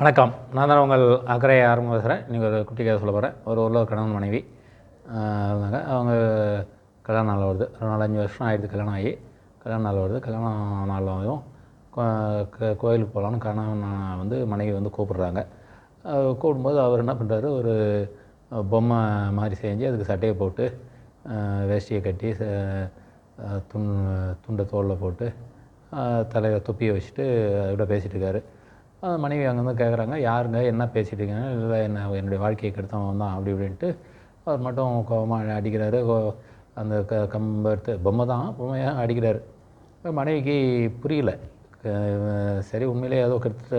வணக்கம். நான் தான் உங்கள் அக்கறை ஆரம்பம் பேசுகிறேன். இன்றைக்கி ஒரு குட்டி கதை சொல்ல போகிறேன் ஒரு ஊரில் ஒரு கணவன் மனைவி. இருந்தாங்க அவங்க கல்யாண நாள் வருது. ஒரு நாலஞ்சு வருஷம் ஆயிடுது கல்யாணம் ஆகி. கல்யாண நாள் வருது. கல்யாண ஆகும் கோயிலுக்கு போகலான்னு கணவன் வந்து மனைவி வந்து கூப்பிடுறாங்க. கூப்பிடும்போது அவர் என்ன பண்ணுறாரு ஒரு பொம்மை மாதிரி செஞ்சு அதுக்கு சட்டையை போட்டு வேஷ்டியை கட்டி ச- துண் துண்டை தோளில் போட்டு தலையில் தொப்பியை வச்சுட்டு அதோட பேசிகிட்டு இருக்காரு. மனைவி அங்கேருந்து கேட்குறாங்க யாருங்க? என்ன பேசிட்டு இல்லை என்ன என்னுடைய வாழ்க்கையை கெடுத்தவன் தான் அப்படி இப்படின்ட்டு அவர் மட்டும் கோபமாக அடிக்கிறாரு. கோ- அந்த க கம்பர்த்து பொம்மை தான் பொம்மையாக அடிக்கிறாரு? மனைவிக்கு புரியல. சரி உண்மையிலே ஏதோ கெடுத்து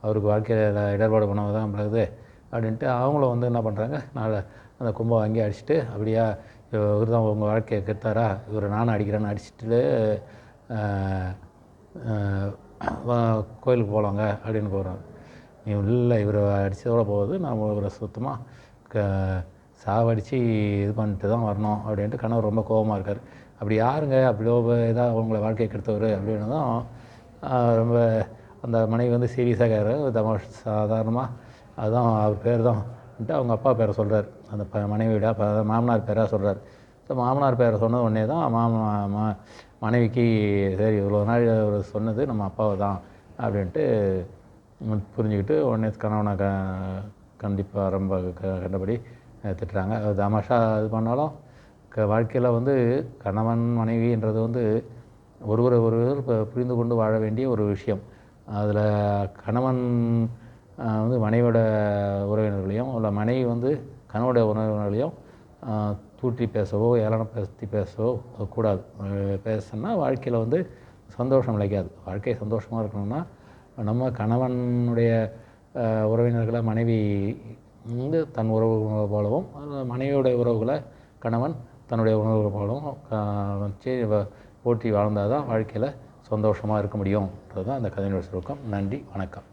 அவருக்கு வாழ்க்கையில் இடர்பாடு பண்ணவங்க தான் பிறகுது அப்படின்ட்டு அவங்களும் வந்து என்ன பண்ணுறாங்க நான் அந்த கும்பம் வாங்கி அடிச்சுட்டு அப்படியா இவர் தான் உங்கள் வாழ்க்கையை கெடுத்தாரா? இவர் நானும் அடிக்கிறேன்னு அடிச்சுட்டு கோயிலுக்கு போகலாங்க அப்படின்னு போகிறாங்க நீ இல்லை இவரை அடித்ததோட போகுது நான் இவரை சுத்தமாக க சாவடித்து இது பண்ணிட்டு தான் வரணும் அப்படின்ட்டு கணவர் ரொம்ப கோபமாக இருக்கார். அப்படி யாருங்க? அப்படி ஏதாவது உங்களை வாழ்க்கையை கெடுத்தவர் அப்படின்னு தான் ரொம்ப அந்த மனைவி வந்து சீரியஸாக கேட்குறாரு தமாஷ் சாதாரணமாக அதுதான் அவர் பேர் தான். அவங்க அப்பா பேரை சொல்கிறார் அந்த ப மனைவியோட மாமனார் பேராக சொல்கிறார் ஸோ மாமனார் பேரை சொன்னது உடனே தான் மாமா மா மனைவிக்கு சரி இவ்வளோ நாள் அவர் சொன்னது நம்ம அப்பாவை தான் அப்படின்ட்டு புரிஞ்சுக்கிட்டு உடனே கணவனை க கண்டிப்பாக ரொம்ப க கண்டபடி திட்டுறாங்க. தமாஷா இது பண்ணாலும் க வாழ்க்கையில் வந்து கணவன் மனைவின்றது வந்து ஒருவரை ஒருவர் புரிந்து கொண்டு வாழ வேண்டிய ஒரு விஷயம். அதில் கணவன் வந்து மனைவியோட உறவினர்களையும் இல்லை மனைவி வந்து கணவனுடைய உறவினர்களையும் தூற்றி பேசவோ ஏளனம் பேசி பேசவோ கூடாது. பேசுனா வாழ்க்கையில் வந்து சந்தோஷம் நிலைக்காது வாழ்க்கை சந்தோஷமாக இருக்கணும்னா நம்ம கணவனுடைய உறவினர்களை மனைவி வந்து தன் உறவு போலவும் மனைவியுடைய உறவுகளை கணவன் தன்னுடைய உறவு போலவும் சரி வ- போற்றி வாழ்ந்தால் தான் வாழ்க்கையில் சந்தோஷமாக இருக்க முடியும்ன்றது தான் அந்த கதையினுடைய சுருக்கம். நன்றி வணக்கம்.